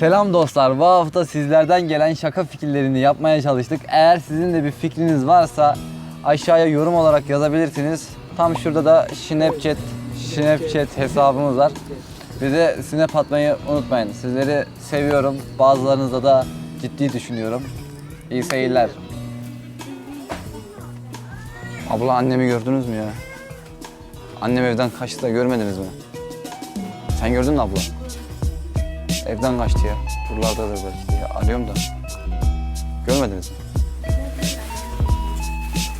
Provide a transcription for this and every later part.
Selam dostlar. Bu hafta sizlerden gelen şaka fikirlerini yapmaya çalıştık. Eğer sizin de bir fikriniz varsa aşağıya yorum olarak yazabilirsiniz. Tam şurada da Snapchat Snapchat hesabımız var. Bir de snap atmayı unutmayın. Sizleri seviyorum. Bazılarınızda da ciddi düşünüyorum. İyi seyirler. Abla annemi gördünüz mü ya? Annem evden kaçtı da görmediniz mi? Sen gördün mü abla? Evden kaçtı ya. Buralardadır belki diye. Arıyorum da. Görmediniz mi?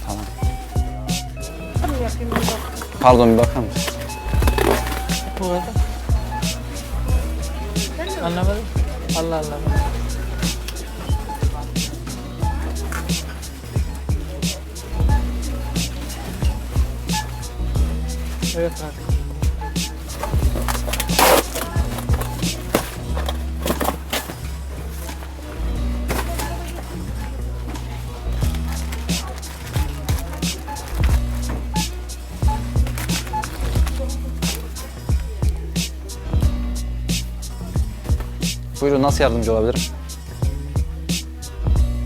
Tamam. Pardon bir bakar mısın? Bu kadar. Anlamadım. Allah Allah. Evet kanka. Buyurun nasıl yardımcı olabilirim?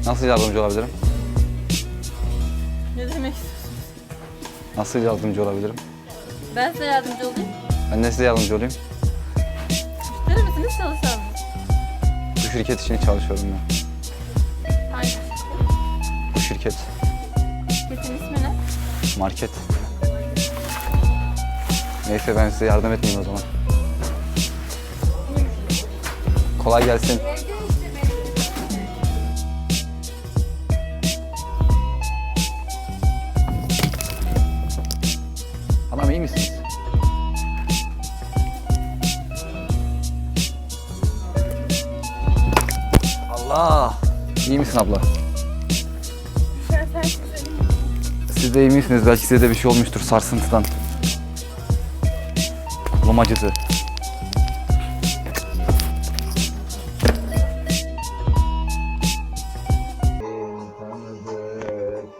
Nasıl yardımcı olabilirim? Ne demek istiyorsunuz? Nasıl yardımcı olabilirim? Ben size yardımcı olayım. Ben de size yardımcı olayım. Müşteri misiniz çalışan mı? Bu şirket için çalışıyorum ben. Hangi şirket? Bu şirket, Şirketin ismi ne? market. Neyse ben size yardım etmeyeyim o zaman. Kolay gelsin. Adam iyi misiniz? Allah! İyi misin abla? Siz de iyi misiniz? Belki size de bir şey olmuştur sarsıntıdan. Kolum acıdı.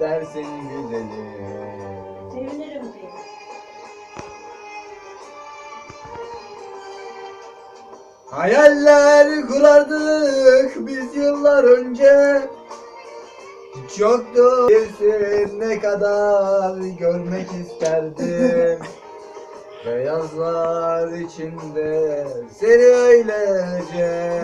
Dersin güzeli. Sevinirim diye. Hayaller kurardık biz yıllar önce Hiç yoktu bilsin ne kadar görmek isterdim Beyazlar içinde seni öylece